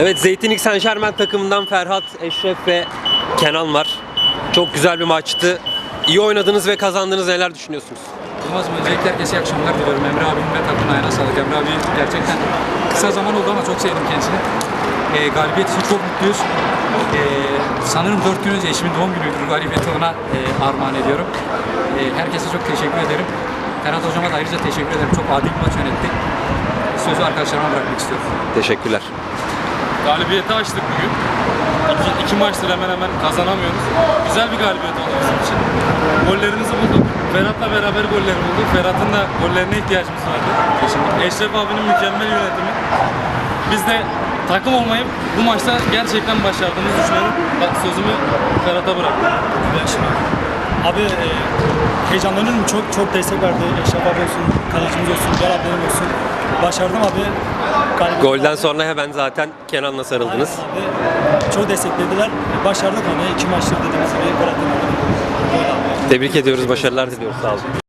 Evet Zeytinlik Saint Germain takımından Ferhat, Eşref ve Kenan var. Çok güzel bir maçtı. İyi oynadınız ve kazandınız. Neler düşünüyorsunuz? Yılmaz öncelikle herkese iyi akşamlar diliyorum. Emre abinin ve takımın ayağına sağlık. Emre abi gerçekten kısa zaman oldu ama çok sevdim kendisini. Ee, galibiyet için çok mutluyuz. Ee, sanırım 4 gün önce eşimin doğum günüydü. Bu galibiyeti ona e, armağan ediyorum. Ee, herkese çok teşekkür ederim. Ferhat hocama da ayrıca teşekkür ederim. Çok adil bir maç yönetti. Sözü arkadaşlarıma bırakmak istiyorum. Teşekkürler. Galibiyeti açtık bugün. İki, iki maçtır hemen hemen kazanamıyoruz. Güzel bir galibiyet oldu bizim için. Gollerimizi bulduk. Ferhat'la beraber golleri bulduk. Ferhat'ın da gollerine ihtiyacımız vardı. Eşref abinin mükemmel yönetimi. Biz de takım olmayıp bu maçta gerçekten başardığımızı düşünüyorum. Bak sözümü Ferhat'a bıraktım. Abi e, heyecanlanıyorum. Çok çok destek verdi. Eşref abi olsun, kalecimiz olsun, Gel abim olsun. Başardım abi. Galibiyet Golden sonra hemen zaten Kenan'la sarıldınız. Aynen Abi. Çok desteklediler. Başardık hani. iki maçtır dediğimiz gibi gol atamadık. Tebrik ediyoruz, başarılar diliyoruz. Sağ olun.